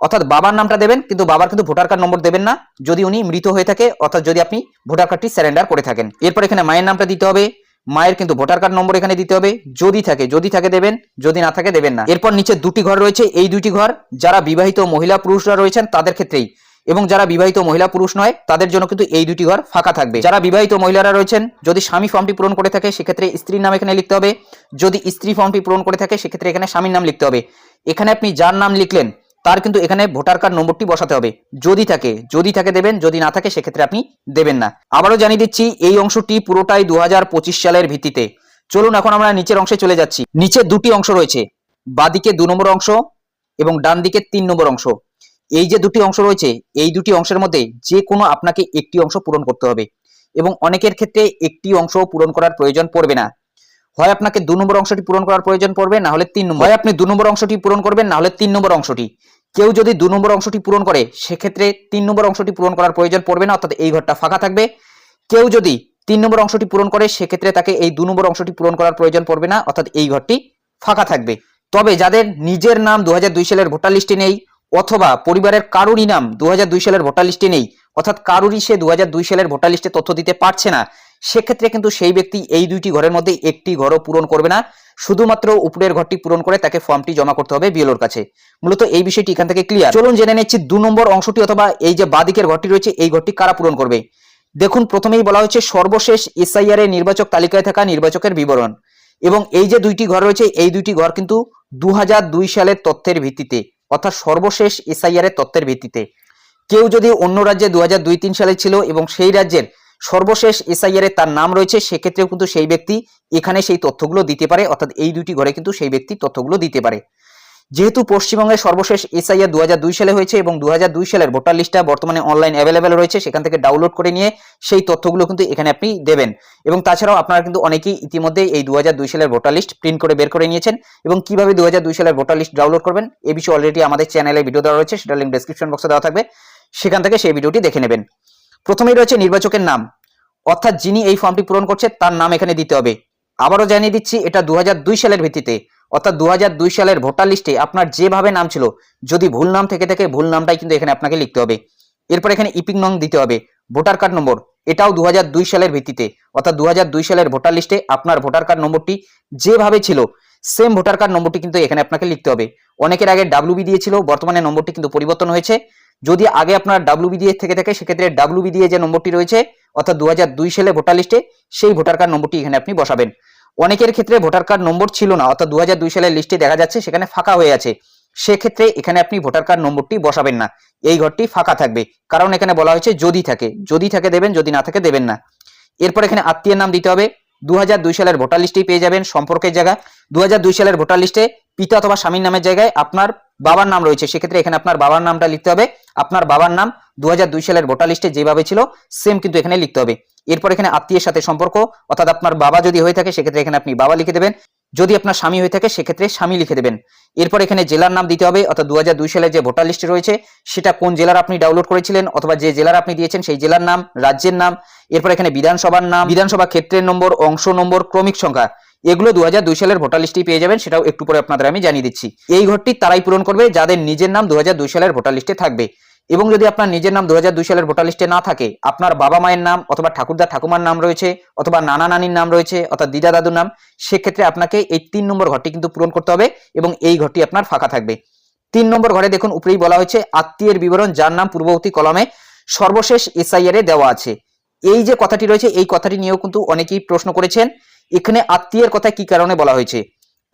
অর্থাৎ বাবার নামটা দেবেন, কিন্তু বাবার কিন্তু ভোটার কার্ড নম্বর দেবেন না, যদি উনি মৃত হয়ে থাকে, অর্থাৎ যদি আপনি ভোটার কার্ডটি স্যারেন্ডার করে থাকেন। এরপর এখানে মায়ের নামটা দিতে হবে। মায়ের কিন্তু ভোটার কার্ড নম্বর এখানে দিতে হবে। যদি থাকে যদি থাকে দেবেন, যদি না থাকে দেবেন না। এরপর নিচে দুটি ঘর রয়েছে। এই দুটি ঘর যারা বিবাহিত মহিলা পুরুষরা রয়েছেন, তাদের ক্ষেত্রেই। এবং যারা বিবাহিত মহিলা পুরুষ নয়, তাদের জন্য কিন্তু এই দুটি ঘর ফাঁকা থাকবে। যারা বিবাহিত মহিলারা রয়েছেন, যদি স্বামী ফর্মটি পূরণ করে থাকে, সেক্ষেত্রে স্ত্রীর নাম এখানে লিখতে হবে। যদি স্ত্রী ফর্মটি পূরণ করে থাকে, সেক্ষেত্রে এখানে স্বামীর নাম লিখতে হবে। এখানে আপনি যার নাম লিখলেন তার কিন্তু এখানে ভোটার কার্ড নম্বরটি বসাতে হবে। যদি থাকে যদি থাকে দেবেন, যদি না থাকে সেক্ষেত্রে আপনি দেবেন না। আবারও জানিয়ে দিচ্ছি, এই অংশটি পুরোটাই দু হাজার পঁচিশ সালের ভিত্তিতে। চলুন এখন আমরা নিচের অংশে চলে যাচ্ছি। নিচে দুটি অংশ রয়েছে। বাদিকে দু নম্বর অংশ এবং ডান দিকে তিন নম্বর অংশ। এই যে দুটি অংশ রয়েছে, এই দুটি অংশের মধ্যে যে কোনো আপনাকে একটি অংশ পূরণ করতে হবে এবং অনেকের ক্ষেত্রে একটি অংশ পূরণ করার প্রয়োজন পড়বে না। হয় আপনাকে দু নম্বর অংশটি পূরণ করার প্রয়োজন পড়বে, না হলে তিন নম্বর। হয় আপনি দু নম্বর অংশটি পূরণ করবেন, না হলে তিন নম্বর অংশটি। কেউ যদি দু নম্বর অংশটি পূরণ করে, সেক্ষেত্রে তিন নম্বর অংশটি পূরণ করার প্রয়োজন পড়বে না, অর্থাৎ এই ঘরটা ফাঁকা থাকবে। কেউ যদি তিন নম্বর অংশটি পূরণ করে, সেক্ষেত্রে তাকে এই দু নম্বর অংশটি পূরণ করার প্রয়োজন পড়বে না, অর্থাৎ এই ঘরটি ফাঁকা থাকবে। তবে যাদের নিজের নাম দু সালের ভোটার লিস্টে নেই, অথবা পরিবারের কারুরই নাম দু হাজার দুই সালের ভোটার লিস্টে নেই, অর্থাৎ কারুরই সে দু হাজার দুই সালের ভোটার লিস্টে তথ্য দিতে পারছে না সেক্ষেত্রে কিন্তু সেই ব্যক্তি এই দুইটি ঘরের মধ্যে একটি ঘরও পূরণ করবে না। শুধুমাত্র উপরের ঘরটি পূরণ করে তাকে ফর্মটি জমা করতে হবে বিএলওর কাছে। মূলত এই বিষয়টি এখান থেকে ক্লিয়ার চলুন জেনে নিচ্ছি দু নম্বর অংশটি অথবা এই যে বাদিকের ঘরটি রয়েছে, এই ঘরটি কারা পূরণ করবে? দেখুন, প্রথমেই বলা হয়েছে সর্বশেষ এসআইআর এর নির্বাচক তালিকায় থাকা নির্বাচকের বিবরণ। এবং এই যে দুইটি ঘর রয়েছে, এই দুইটি ঘর কিন্তু দু হাজার দুই সালের তথ্যের ভিত্তিতে, অর্থাৎ সর্বশেষ এসআইআর এর তথ্যের ভিত্তিতে। কেউ যদি অন্য রাজ্যে দু হাজার সালে ছিল এবং সেই রাজ্যের সর্বশেষ এসআইআর তার নাম রয়েছে, সেক্ষেত্রেও কিন্তু সেই ব্যক্তি এখানে সেই তথ্যগুলো দিতে পারে, অর্থাৎ এই দুটি ঘরে কিন্তু সেই ব্যক্তি তথ্যগুলো দিতে পারে। যেহেতু পশ্চিমবঙ্গের সর্বশেষ এসআইআর দু সালে হয়েছে এবং দু সালের ভোটার লিস্টটা বর্তমানে অনলাইন অ্যাভেলেবেল রয়েছে, সেখান থেকে ডাউনলোড করে নিয়ে সেই তথ্যগুলো কিন্তু এখানে আপনি দেবেন। এবং তাছাড়াও আপনারা কিন্তু অনেকেই ইতিমধ্যে এই দু সালের ভোটার লিস্ট প্রিন্ট করে বের করে নিয়েছেন এবং কীভাবে দু সালের ভোটার লিস্ট ডাউনলোড করবেন, এ বিষয়ে অলরেডি আমাদের চ্যানেলে ভিডিও দেওয়া রয়েছে, সেটা লিঙ্ক ডেসক্রিপশন বক্সে দেওয়া থাকবে। সেখান থেকে সেই ভিডিওটি দেখে নেবেন। প্রথমেই রয়েছে নির্বাচকের নাম। অর্থাৎ যিনি এই ফর্মটি পূরণ করছে, তার নাম এখানে দিতে হবে। আবারও জানিয়ে দিচ্ছি, এটা দু হাজার দুই সালের ভিত্তিতে। অর্থাৎ দু হাজার দুই সালের ভোটার লিস্টে আপনার যেভাবে নাম ছিল, যদি ভুল নাম থেকে থাকে, ভুল নামটাই কিন্তু এখানে আপনাকে লিখতে হবে। এরপর এখানে ইপিং নং দিতে হবে, ভোটার কার্ড নম্বর। এটাও দু হাজার দুই সালের ভিত্তিতে। অর্থাৎ দু হাজার দুই সালের ভোটার লিস্টে আপনার ভোটার কার্ড নম্বরটি যেভাবে ছিল, সেম ভোটার কার্ড নম্বরটি কিন্তু এখানে আপনাকে লিখতে হবে। অনেকের আগে ডাব্লিউবি দিয়েছিল, বর্তমানে নম্বরটি কিন্তু পরিবর্তন হয়েছে। যদি আগে আপনার ডাব্লিউবি দিয়ে থেকে থাকে, সেক্ষেত্রে ডাব্লিউবি দিয়ে যে নম্বরটি রয়েছে, অর্থাৎ দু হাজার দুই সালে ভোটার লিস্টে, সেই ভোটার কার্ড নম্বরটি এখানে আপনি বসাবেন। অনেকের ক্ষেত্রে ভোটার কার্ড নম্বর ছিল না, অর্থাৎ দু সালের লিস্টে দেখা যাচ্ছে সেখানে ফাঁকা হয়ে আছে। সেক্ষেত্রে এখানে আপনি ভোটার কার্ড নম্বরটি বসাবেন না। এই ঘরটি ফাঁকা থাকবে। কারণ এখানে বলা হয়েছে যদি থাকে। যদি থাকে দেবেন, যদি না থাকে দেবেন না। এরপর এখানে আত্মীয়ের নাম দিতে হবে। দু সালের ভোটার লিস্টেই পেয়ে যাবেন সম্পর্কের জায়গা। দু সালের ভোটার লিস্টে পিতা অথবা স্বামীর নামের জায়গায় আপনার বাবার নাম রয়েছে। সেক্ষেত্রে এখানে আপনার বাবার নামটা লিখতে হবে। আপনার বাবার নাম দু সালের ভোটার লিস্টে যেভাবে ছিল সেম কিন্তু এখানে লিখতে হবে। এরপর এখানে আত্মীয়ের সাথে সম্পর্ক, অর্থাৎ আপনার বাবা যদি হয়ে থাকে, সেক্ষেত্রে এখানে আপনি বাবা লিখে দেবেন। যদি আপনার স্বামী হয়ে থাকে, সেক্ষেত্রে স্বামী লিখে দেবেন। এরপর এখানে জেলার নাম দিতে হবে, অর্থাৎ দু সালে যে ভোটার লিস্টে রয়েছে, সেটা কোন জেলার আপনি ডাউনলোড করেছিলেন, অথবা যে জেলার আপনি দিয়েছেন, সেই জেলার নাম, রাজ্যের নাম। এরপর এখানে বিধানসভার নাম, বিধানসভা ক্ষেত্রের নম্বর, অংশ নম্বর, ক্রমিক সংখ্যা। এগুলো দু সালের ভোটার লিস্টেই পেয়ে যাবেন, সেটাও একটু পরে আপনাদের আমি জানিয়ে দিচ্ছি। এই ঘরটি তারাই পূরণ করবে, যাদের নিজের নাম দু সালের ভোটার লিস্টে থাকবে। এবং যদি আপনার নিজের নাম দু সালের ভোটার লিস্টে না থাকে, আপনার বাবা মায়ের নাম অথবা ঠাকুরদা ঠাকুমার নাম রয়েছে, অথবা নানা নানির নাম রয়েছে, অর্থাৎ দিদা দাদুর নাম, সেক্ষেত্রে আপনাকে এই তিন নম্বর ঘরটি কিন্তু পূরণ করতে হবে এবং এই ঘরটি আপনার ফাঁকা থাকবে। তিন নম্বর ঘরে দেখুন, উপরেই বলা হয়েছে, আত্মীয়ের বিবরণ, যার নাম পূর্ববর্তী কলমে সর্বশেষ এসআইআর এ দেওয়া আছে। এই যে কথাটি রয়েছে, এই কথাটি নিয়েও কিন্তু অনেকেই প্রশ্ন করেছেন। এখানে আত্মীয়ের কথা কি কারণে বলা হয়েছে?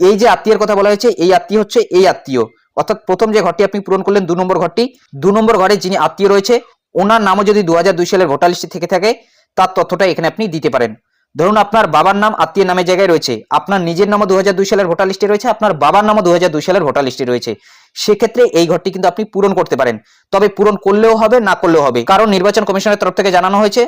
এই যে আত্মীয়ের কথা বলা হয়েছে, এই আত্মীয় হচ্ছে এই আত্মীয়। অর্থাৎ প্রথম যে ঘরটি আপনি পূরণ করলেন, দু নম্বর ঘরটি, দু নম্বর ঘরে যিনি আত্মীয় রয়েছে, ওনার নামও যদি দু সালের ভোটার লিস্টে থেকে থাকে, তার তথ্যটা এখানে আপনি দিতে পারেন। ধরুন আপনার বাবার নাম আত্মীয় নামের জায়গায় রয়েছে, আপনার নিজের নামও দু সালের ভোটার লিস্টে রয়েছে, আপনার বাবার নামও দু সালের ভোটার লিস্টে রয়েছে। সেক্ষেত্রে এই ঘরটি কিন্তু আপনি পূরণ করতে পারেন। তবে পূরণ করলেও হবে, না করলেও হবে। কারণ নির্বাচন কমিশনের তরফ থেকে জানানো হয়েছে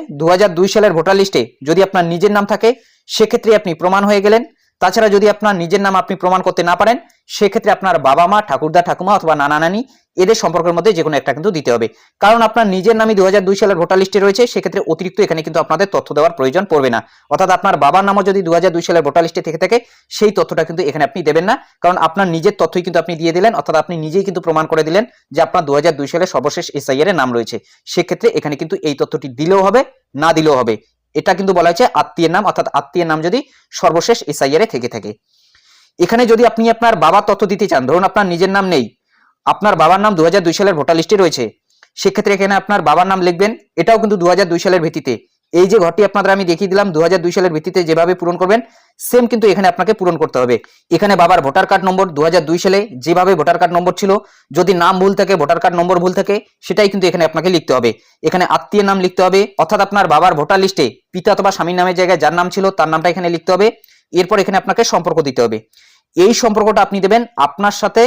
দু সালের ভোটার লিস্টে যদি আপনার নিজের নাম থাকে, সেক্ষেত্রে আপনি প্রমাণ হয়ে গেলেন। তাছাড়া যদি আপনার নিজের নাম আপনি প্রমাণ করতে না পারেন সেক্ষেত্রে আপনার বাবা মা, ঠাকুরদা, ঠাকুমা অথবা নানা, নানি, এদের সম্পর্কের মধ্যে যে কোনো একটা কিন্তু দিতে হবে। কারণ আপনার নিজের নামই দু সালের ভোটার লিস্টে রয়েছে, সেক্ষেত্রে অতিরিক্ত এখানে কিন্তু আপনাদের তথ্য দেওয়ার প্রয়োজন পড়বে না। অর্থাৎ আপনার বাবার নামও যদি দু সালের ভোটার লিস্টে থেকে থাকে, সেই তথ্যটা কিন্তু এখানে আপনি দেবেন না। কারণ আপনার নিজের তথ্যই কিন্তু আপনি দিয়ে দিলেন, অর্থাৎ আপনি নিজেই কিন্তু প্রমাণ করে দিলেন যে আপনার দু সালের সর্বশেষ এসআইআর এর নাম রয়েছে। সেক্ষেত্রে এখানে কিন্তু এই তথ্যটি দিলেও হবে, না দিলেও হবে। এটা কিন্তু বলা হয়েছে আত্মীয়ের নাম, অর্থাৎ আত্মীয়ের নাম যদি সর্বশেষ এসআইআর এ থেকে থাকে। এখানে যদি আপনি আপনার বাবার তথ্য দিতে চান, ধরুন আপনার নিজের নাম নেই, আপনার বাবার নাম দু সালের ভোটার লিস্টে রয়েছে, সেক্ষেত্রে এখানে আপনার বাবার নাম লিখবেন, এটাও কিন্তু দু সালের ভিত্তিতে। এই যে ঘরটি আপনাদের আমি দেখিয়ে দিলাম দু সালের ভিত্তিতে যেভাবে পূরণ করবেন সেম কিন্তু এখানে আপনাকে পূরণ করতে হবে। এখানে বাবার ভোটার কার্ড নম্বর দু হাজার দুই সালে যেভাবে ভোটার কার্ড নম্বর ছিল, যদি নাম ভুল থাকে, ভোটার কার্ড নম্বর ভুল থাকে, সেটাই কিন্তু এখানে আপনাকে লিখতে হবে। এখানে আত্মীয় নাম লিখতে হবে, অর্থাৎ আপনার বাবার ভোটার লিস্টে পিতা অথবা স্বামীর নামের জায়গায় যার নাম ছিল, তার নামটা এখানে লিখতে হবে। এরপর এখানে আপনাকে সম্পর্ক দিতে হবে। এই সম্পর্কটা আপনি দেবেন আপনার সাথে,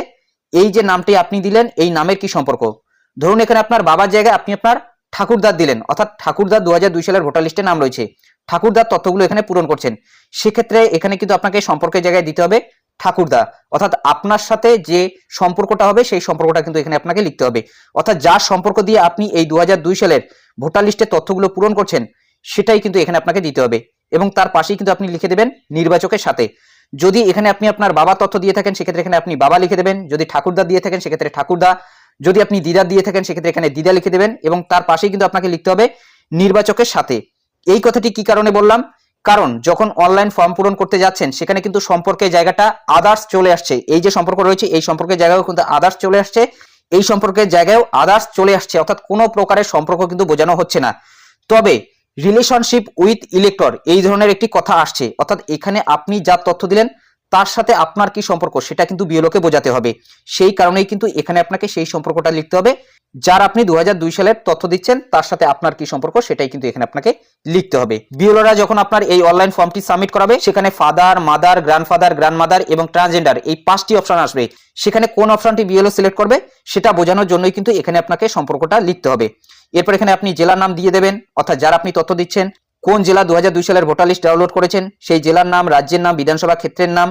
এই যে নামটি আপনি দিলেন, এই নামের কি সম্পর্ক? ধরুন এখানে আপনার বাবার জায়গায় আপনি আপনার ঠাকুরদার দিলেন, অর্থাৎ ঠাকুরদার দু দুই সালের ভোটার লিস্টে নাম রয়েছে। ঠাকুরদার তথ্যগুলো এখানে পূরণ করছেন। সেক্ষেত্রে এখানে কিন্তু আপনাকে সম্পর্কের জায়গায় দিতে হবে ঠাকুরদা। অর্থাৎ আপনার সাথে যে সম্পর্কটা হবে, সেই সম্পর্কটা কিন্তু এখানে আপনাকে লিখতে হবে। অর্থাৎ যার সম্পর্ক দিয়ে আপনি এই দুই হাজার দুই সালের ভোটার লিস্টের তথ্যগুলো পূরণ করছেন, সেটাই কিন্তু এখানে আপনাকে দিতে হবে। এবং তার পাশেই কিন্তু আপনি লিখে দেবেন নির্বাচকের সাথে। যদি এখানে আপনি আপনার বাবা তথ্য দিয়ে থাকেন, সেক্ষেত্রে এখানে আপনি বাবা লিখে দেবেন। যদি ঠাকুরদা দিয়ে থাকেন, সেক্ষেত্রে ঠাকুরদা। যদি আপনি দিদা দিয়ে থাকেন, সেক্ষেত্রে এখানে দিদা লিখে দেবেন এবং তার পাশেই কিন্তু আপনাকে লিখতে হবে নির্বাচকের সাথে। এই কথাটি কি কারণে বললাম? কারণ যখন অনলাইন ফর্ম পূরণ করতে যাচ্ছেন, সেখানে কিন্তু সম্পর্কের জায়গাটা আদার্স চলে আসছে। এই যে সম্পর্ক রয়েছে, এই সম্পর্কের জায়গাও কিন্তু আদার্স চলে আসছে। এই সম্পর্কের জায়গায়ও আদার্স চলে আসছে। অর্থাৎ কোনো প্রকারের সম্পর্ক কিন্তু বোঝানো হচ্ছে না। তবে রিলেশনশিপ উইথ ইলেক্টর এই ধরনের একটি কথা আসছে। অর্থাৎ এখানে আপনি যা তথ্য দিলেন, তার সাথে আপনার কি সম্পর্ক, সেটা কিন্তু বিএলওকে বোঝাতে হবে। সেই কারণেই কিন্তু এখানে আপনাকে সেই সম্পর্কটা লিখতে হবে। যার আপনি দু সালের তথ্য দিচ্ছেন, তার সাথে আপনার কি সম্পর্ক, সেটাই কিন্তু এখানে আপনাকে লিখতে হবে। বিএলওরা যখন আপনার এই অনলাইন ফর্মটি সাবমিট করাবে, সেখানে ফাদার মাদার গ্র্যান্ডফাদার গ্র্যান্ডমাদার এবং ট্রান্সজেন্ডার এই পাঁচটি অপশন আসবে। সেখানে কোন অপশনটি বিএলও সিলেক্ট করবে, সেটা বোঝানোর জন্যই কিন্তু এখানে আপনাকে সম্পর্কটা লিখতে হবে। এরপর এখানে আপনি জেলার নাম দিয়ে দেবেন, অর্থাৎ যারা আপনি তথ্য দিচ্ছেন, কোন জেলা দু সালের ভোটার লিস্ট ডাউনলোড করেছেন, সেই জেলার নাম, রাজ্যের নাম, বিধানসভা ক্ষেত্রের নাম,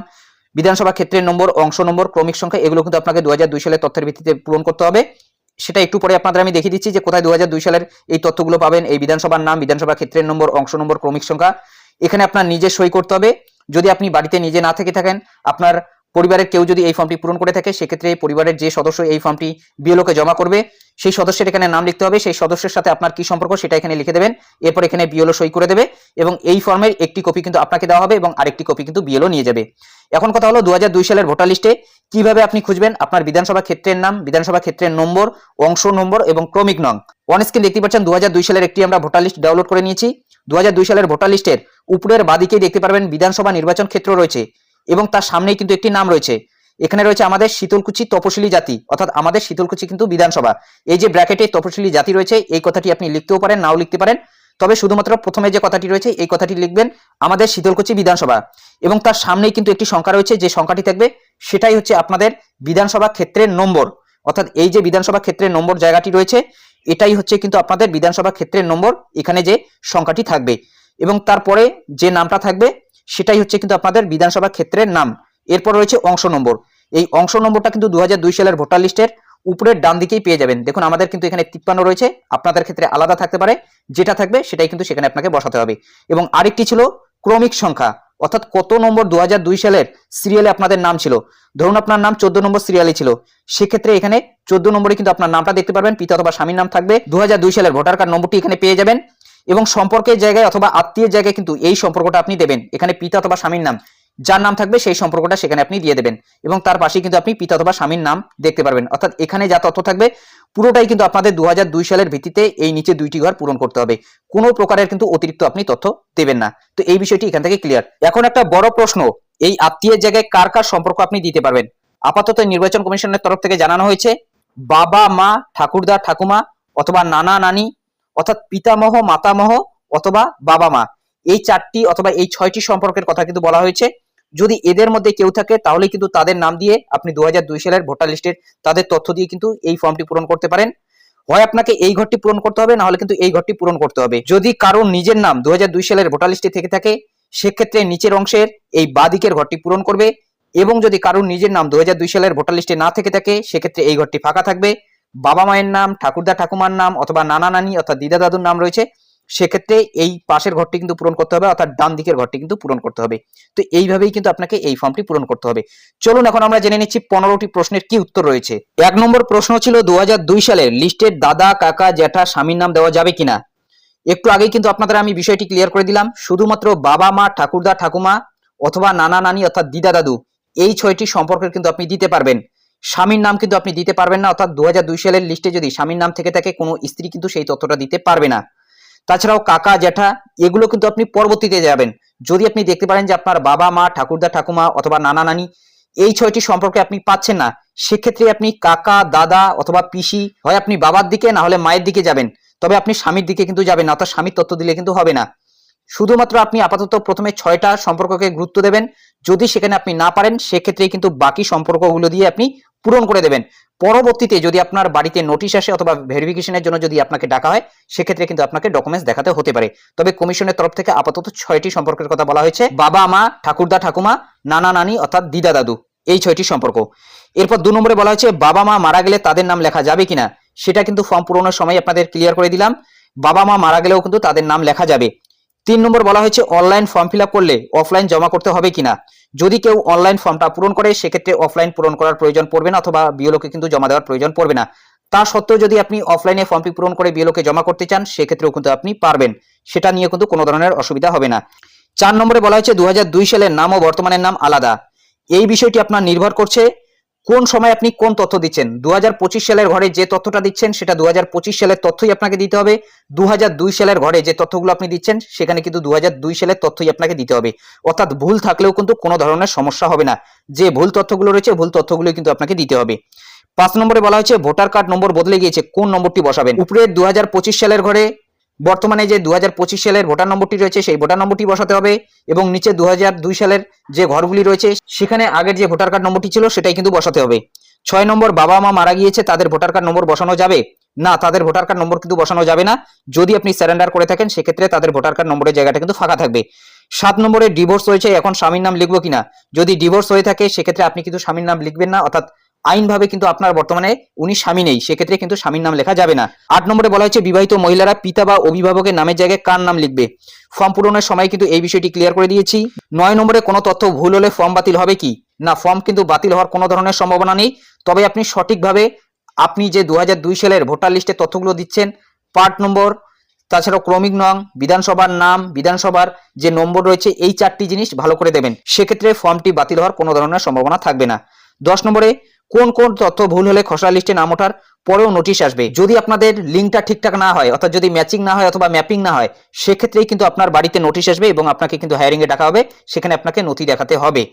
বিধানসভা ক্ষেত্রের নম্বর, অংশ নম্বর, ক্রমিক সংখ্যা, এগুলো কিন্তু আপনাকে দু সালের তথ্যের ভিত্তিতে পূরণ করতে হবে। সেটা একটু পরে আপনাদের আমি দেখিয়ে দিচ্ছি যে কোথায় দু সালের এই তথ্যগুলো পাবেন, এই বিধানসভার নাম, বিধানসভা ক্ষেত্রের নম্বর, অংশ নম্বর, ক্রমিক সংখ্যা। এখানে আপনার নিজে সই করতে হবে। যদি আপনি বাড়িতে নিজে না থেকে থাকেন, আপনার পরিবারের কেউ যদি এই ফর্মটি পূরণ করে থাকে, সেক্ষেত্রে পরিবারের যে সদস্য এই ফর্মটি বিএলওকে জমা করবে, সেই সদস্যের এখানে নাম লিখতে হবে, সেই সদস্যের সাথে আপনার কি সম্পর্ক সেটা এখানে লিখে দেবেন, এরপর এখানে বিএলও সই করে দেবে এবং এই ফর্মের একটি কপি কিন্তু আপনাকে দেওয়া হবে এবং আরেকটি কপি কিন্তু বিএলও নিয়ে যাবে। এখন কথা হলো দু সালের ভোটার লিস্টে কীভাবে আপনি খুঁজবেন? আপনার বিধানসভা ক্ষেত্রের নাম, বিধানসভা ক্ষেত্রের নম্বর, অংশ নম্বর এবং ক্রমিক নং। অন স্ক্রিন দেখতে পাচ্ছেন দু হাজার দুই সালের একটি আমরা ভোটার লিস্ট ডাউনলোড করে নিয়েছি। দু হাজার দুই সালের ভোটার লিস্টের উপরের বাদিকেই দেখতে পারবেন বিধানসভা নির্বাচন ক্ষেত্র রয়েছে। এবং তার সামনেই কিন্তু একটি নাম রয়েছে। এখানে রয়েছে আমাদের শীতলকুচি তপশিলি জাতি, অর্থাৎ আমাদের শীতলকুচি কিন্তু বিধানসভা। এই যে ব্র্যাকেটে তপশিলি জাতি রয়েছে, এই কথাটি আপনি লিখতেও পারেন, নাও লিখতে পারেন। তবে শুধুমাত্র প্রথমে যে কথাটি রয়েছে, এই কথাটি লিখবেন আমাদের শীতলকুচি বিধানসভা। এবং তার সামনেই কিন্তু একটি সংখ্যা রয়েছে, যে সংখ্যাটি থাকবে, সেটাই হচ্ছে আপনাদের বিধানসভা ক্ষেত্রের নম্বর। অর্থাৎ এই যে বিধানসভা ক্ষেত্রের নম্বর জায়গাটি রয়েছে, এটাই হচ্ছে কিন্তু আপনাদের বিধানসভা ক্ষেত্রের নম্বর, এখানে যে সংখ্যাটি থাকবে। এবং তারপরে যে নামটা থাকবে, সেটাই হচ্ছে কিন্তু আপনাদের বিধানসভা ক্ষেত্রের নাম। এরপর রয়েছে অংশ নম্বর। এই অংশ নম্বরটা কিন্তু দু সালের ভোটার লিস্টের উপরের ডান দিকেই পেয়ে যাবেন। দেখুন, আমাদের কিন্তু এখানে তিপ্পান্ন রয়েছে। আপনাদের ক্ষেত্রে আলাদা থাকতে পারে। যেটা থাকবে, সেটাই কিন্তু সেখানে আপনাকে বসাতে হবে। এবং আরেকটি ছিল ক্রমিক সংখ্যা, অর্থাৎ কত নম্বর দু সালের সিরিয়ালে আপনাদের নাম ছিল? ধরুন, আপনার নাম চোদ্দ নম্বর সিরিয়ালে ছিল। সেক্ষেত্রে এখানে চোদ্দ নম্বরে কিন্তু আপনার নামটা দেখতে পারবেন। পিতা অথবা স্বামীর নাম থাকবে। দু সালের ভোটার কার্ড নম্বরটি এখানে পেয়ে যাবেন। এবং সম্পর্কের জায়গায় অথবা আত্মীয়ের জায়গায় কিন্তু এই সম্পর্কটা আপনি দেবেন। এখানে পিতা অথবা স্বামীর নাম, যার নাম থাকবে সেই সম্পর্কটা সেখানে আপনি দিয়ে দেবেন। এবং তার পাশে কিন্তু আপনি পিতা অথবা স্বামীর নাম দেখতে পারবেন। অর্থাৎ এখানে যা তথ্য থাকবে, পুরোটাই কিন্তু আপনাদের দু সালের ভিত্তিতে এই নিচে দুইটি ঘর পূরণ করতে হবে। কোনো প্রকারের কিন্তু অতিরিক্ত আপনি তথ্য দেবেন না। তো এই বিষয়টি এখান থেকে ক্লিয়ার এখন একটা বড় প্রশ্ন, এই আত্মীয়ের জায়গায় কার কার সম্পর্ক আপনি দিতে পারবেন? আপাতত নির্বাচন কমিশনের তরফ থেকে জানানো হয়েছে, বাবা, মা, ঠাকুরদা, ঠাকুমা অথবা নানা, নানি অর্থাৎ পিতামহ, মাতামহ অথবা বাবা মা এই চারটি অথবা এই ছয়টি সম্পর্কের কথা কিন্তু বলা হয়েছে। যদি এদের মধ্যে কেউ থাকে তাহলে কিন্তু তাদের নাম দিয়ে আপনি দু সালের ভোটার লিস্টের তাদের তথ্য দিয়ে কিন্তু এই ফর্মটি পূরণ করতে পারেন। হয় আপনাকে এই ঘরটি পূরণ করতে হবে না হলে কিন্তু এই ঘরটি পূরণ করতে হবে। যদি কারোর নিজের নাম দু সালের ভোটার লিস্টে থেকে থাকে, সেক্ষেত্রে নিচের অংশের এই বাদিকের ঘরটি পূরণ করবে এবং যদি কারোর নিজের নাম দু সালের ভোটার লিস্টে না থেকে থাকে, সেক্ষেত্রে এই ঘরটি ফাঁকা থাকবে। বাবা মায়ের নাম, ঠাকুরদা ঠাকুমার নাম, অথবা নানা নানি অর্থাৎ দিদা দাদুর নাম রয়েছে, সেক্ষেত্রে এই পাশের ঘরটি কিন্তু পূরণ করতে হবে, অর্থাৎ ডান দিকের ঘরটি কিন্তু পূরণ করতে হবে। তো এইভাবেই কিন্তু আপনাকে এই ফর্মটি পূরণ করতে হবে। চলুন এখন আমরা জেনে নিচ্ছি পনেরোটি প্রশ্নের কি উত্তর রয়েছে। এক নম্বর প্রশ্ন ছিল দু সালের লিস্টের দাদা, কাকা, জ্যাঠা, স্বামীর নাম দেওয়া যাবে কিনা? একটু আগেই কিন্তু আপনাদের আমি বিষয়টি ক্লিয়ার করে দিলাম, শুধুমাত্র বাবা মা, ঠাকুরদা ঠাকুমা, অথবা নানা নানি অর্থাৎ দিদা দাদু, এই ছয়টি সম্পর্কের কিন্তু আপনি দিতে পারবেন। স্বামীর নাম কিন্তু আপনি দিতে পারবেন না, অর্থাৎ দু সালের লিস্টে যদি স্বামীর নাম থেকে থাকে, কোনো স্ত্রী কিন্তু সেই তথ্যটা দিতে পারবে না। তাছাড়াও কাকা, জ্যাঠা, এগুলো কিন্তু আপনি পরবর্তীতে যাবেন। যদি আপনি দেখতে পারেন যে আপনার বাবা মা, ঠাকুরদা, ঠাকুমা অথবা নানা, নানি, এই ছয়টি সম্পর্কে আপনি পাচ্ছেন না, সেক্ষেত্রে আপনি কাকা, দাদা অথবা পিসি, হয় আপনি বাবার দিকে, না হলে মায়ের দিকে যাবেন। তবে আপনি স্বামীর দিকে কিন্তু যাবেন না, অর্থাৎ স্বামীর তথ্য দিলে কিন্তু হবে না। শুধুমাত্র আপনি আপাতত প্রথমে ছয়টা সম্পর্ককে গুরুত্ব দেবেন। যদি সেখানে আপনি না পারেন সেক্ষেত্রে কিন্তু বাকি সম্পর্কগুলো দিয়ে আপনি পূরণ করে দেবেন। পরবর্তীতে যদি আপনার বাড়িতে নোটিশ আসে অথবা ভেরিফিকেশনের জন্য যদি আপনাকে ডাকা হয়, সেক্ষেত্রে কিন্তু আপনাকে ডকুমেন্টস দেখাতে হতে পারে। তবে কমিশনের তরফ থেকে আপাতত ছয়টি সম্পর্কের কথা বলা হয়েছে। বাবা মা, ঠাকুরদা, ঠাকুমা, নানা, নানি অর্থাৎ দিদা, দাদু, এই ছয়টি সম্পর্ক। এরপর দু নম্বরে বলা হয়েছে, বাবা মা মারা গেলে তাদের নাম লেখা যাবে কিনা, সেটা কিন্তু ফর্ম পূরণের সময় আপনাদের ক্লিয়ার করে দিলাম। বাবা মা মারা গেলেও কিন্তু তাদের নাম লেখা যাবে। তিন নম্বর বলা হয়েছে অনলাইন ফর্ম ফিল করলে অফলাইন জমা করতে হবে কিনা। যদি কেউ অনলাইন ফর্মটা পূরণ করে, সেক্ষেত্রে অফলাইন পূরণ করার প্রয়োজন পড়বে না অথবা বিওলোকে কিন্তু জমা দেওয়ার প্রয়োজন পড়বে না। তা সত্ত্বেও যদি আপনি অফলাইনে ফর্মটি পূরণ করে বিওলোকে জমা করতে চান, সেক্ষেত্রেও কিন্তু আপনি পারবেন। সেটা নিয়ে কিন্তু কোনো ধরনের অসুবিধা হবে না। চার নম্বরে বলা হয়েছে দু হাজার দুই সালের নাম ও বর্তমানের নাম আলাদা। এই বিষয়টি আপনার নির্ভর করছে কোন সময় আপনি কোন তথ্য দিচ্ছেন? দু হাজার পঁচিশ সালের ঘরে যে তথ্যটা দিচ্ছেন, সেটা দু হাজার পঁচিশ সালের তথ্যই আপনাকে দিতে হবে। দু হাজার দুই সালের ঘরে যে তথ্যগুলো আপনি দিচ্ছেন, সেখানে কিন্তু দু হাজার দুই সালের তথ্যই আপনাকে দিতে হবে। অর্থাৎ ভুল থাকলেও কিন্তু কোনো ধরনের সমস্যা হবে না। যে ভুল তথ্যগুলো রয়েছে, ভুল তথ্যগুলো কিন্তু আপনাকে দিতে হবে। পাঁচ নম্বরে বলা হয়েছে, ভোটার কার্ড নম্বর বদলে গিয়েছে। কোন নম্বরটি বসাবেন? উপরে দু সালের ঘরে বর্তমানে যে দু হাজার পঁচিশ সালের ভোটার নম্বরটি রয়েছে, সেই ভোটার নম্বরটি বসাতে হবে এবং নিচে দু হাজার দুই সালের যে ঘরগুলি রয়েছে, সেখানে আগের যে ভোটার কার্ড নম্বরটি ছিল, সেটাই কিন্তু বসাতে হবে। ছয় নম্বর বাবা মা মারা গিয়েছে, তাদের ভোটার কার্ড নম্বর বসানো যাবে? না, তাদের ভোটার কার্ড নম্বর কিন্তু বসানো যাবে না। যদি আপনি স্যারেন্ডার করে থাকেন, সেক্ষেত্রে তাদের ভোটার কার্ড নম্বরের জায়গাটা কিন্তু ফাঁকা থাকবে। সাত নম্বরে ডিভোর্স হয়েছে, এখন স্বামীর নাম লিখব কিনা? যদি ডিভোর্স হয়ে থাকে, সেক্ষেত্রে আপনি কিন্তু স্বামীর নাম লিখবেন না, অর্থাৎ আইনভাবে কিন্তু আপনার বর্তমানে উনি স্বামী নেই, সেক্ষেত্রে কিন্তু স্বামীর নাম লেখা যাবে না। আট নম্বরে বলা হয়েছে, বিবাহিত মহিলারা পিতা বা অভিভাবকের নামের জায়গায় কার নাম লিখবে? ফর্ম পূরণের সময় কিন্তু এই বিষয়টি ক্লিয়ার করে দিয়েছি। নয় নম্বরে, কোনো তথ্য ভুল হলে ফর্ম বাতিল হবে কি? না, ফর্ম কিন্তু বাতিল হওয়ার কোনো ধরনের সম্ভাবনা নেই। তবে আপনি সঠিকভাবে, আপনি যে দু হাজার দুই সালের ভোটার লিস্টে তথ্যগুলো দিচ্ছেন, পার্ট নম্বর, তাছাড়াও ক্রমিক নং, বিধানসভার নাম, বিধানসভার যে নম্বর রয়েছে, এই চারটি জিনিস ভালো করে দেবেন। সেক্ষেত্রে ফর্মটি বাতিল হওয়ার কোনো ধরনের সম্ভাবনা থাকবে না। দশ নম্বরে কোন কোন তথ্য ভুল হলে খসড়া লিস্টে নাম ওঠার পরেও নোটিশ আসবে। যদি আপনাদের লিঙ্কটা ঠিকঠাক না হয়, অর্থাৎ যদি ম্যাচিং না হয় অথবা ম্যাপিং না হয়, সেক্ষেত্রেই কিন্তু আপনার বাড়িতে নোটিশ আসবে এবং আপনাকে কিন্তু হায়ারিং এ ডাকা হবে, সেখানে আপনাকে নথি দেখাতে হবে।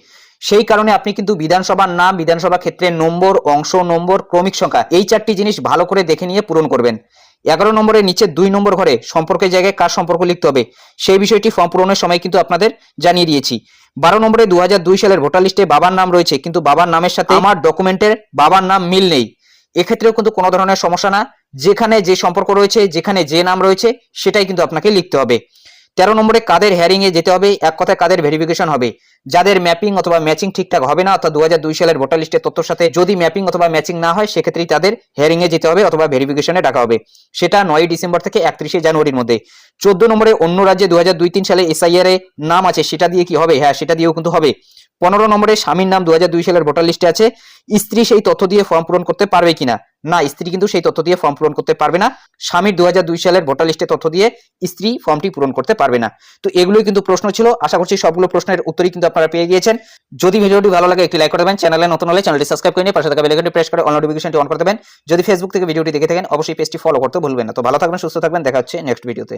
সেই কারণে আপনি কিন্তু বিধানসভার নাম, বিধানসভা ক্ষেত্রের নম্বর, অংশ নম্বর, ক্রমিক সংখ্যা, এই চারটি জিনিস ভালো করে দেখে নিয়ে পূরণ করবেন। এগারো নম্বরের নিচে দুই নম্বর ঘরে সম্পর্কের জায়গায় কার সম্পর্ক লিখতে হবে? সেই বিষয়টি ফর্ম পূরণের সময় কিন্তু আপনাদের জানিয়ে দিয়েছি। বারো নম্বরে দু হাজার দুই সালের ভোটার লিস্টে বাবার নাম রয়েছে, কিন্তু বাবার নামের সাথে আমার ডকুমেন্টের বাবার নাম মিল নেই। এক্ষেত্রেও কিন্তু কোনো ধরনের সমস্যা না। যেখানে যে সম্পর্ক রয়েছে, যেখানে যে নাম রয়েছে, সেটাই কিন্তু আপনাকে লিখতে হবে। তেরো নম্বরে, কাদের হ্যারিং এ যেতে হবে? এক কথায় কাদের ভেরিফিকেশন হবে? যাদের ম্যাপিং অথবা ম্যাচিং ঠিকঠাক হবে না, অর্থাৎ দু সালের ভোটার লিস্টের তথ্যের সাথে যদি ম্যাপিং অথবা ম্যাচিং না হয়, সেক্ষেত্রেই তাদের হেয়ারিং এ যেতে হবে অথবা ভেরিফিকেশনে ডাকা হবে। সেটা নয় ডিসেম্বর থেকে একত্রিশে জানুয়ারির মধ্যে। চোদ্দ নম্বরে অন্য রাজ্যে দু হাজার দুই তিন সালে এসআইআর এ নাম আছে, সেটা দিয়ে কি হবে? হ্যাঁ সেটা দিয়েও কিন্তু হবে। পনেরো নম্বরে স্বামীর নাম দু সালের ভোটার লিস্টে আছে। স্ত্রী সেই তথ্য দিয়ে ফর্ম পূরণ করতে পারবে কিনা? না, স্ত্রী কিন্তু সেই তথ্য দিয়ে ফর্ম পূরণ করতে পারবে না। স্বামীর দু সালের ভোটার লিস্টে তথ্য দিয়ে স্ত্রী ফর্মটি পূরণ করতে পারবে না। তো এগুলোই কিন্তু প্রশ্ন ছিল। আশা করছি সবগুলো প্রশ্নের উত্তরই কিন্তু আপনারা পেয়ে গিয়েছেন। যদি ভিডিওটি ভালো লাগে, একটি লাইক করে দেবেন। চ্যানেলে নতুন হলে চ্যানেলটি সাবস্ক্রাইব করে নিয়ে পাশে থাকা বেলাইকনটি প্রেস করে অল নোটিফিকেশনটি অন করে দেবেন। যদি ফেসবুক থেকে ভিডিওটি দেখে থাকেন, অবশ্যই পেজটি ফলো করতে ভুলবেন না। তো ভালো থাকবেন, সুস্থ থাকবেন। দেখা হচ্ছে নেক্সট ভিডিওতে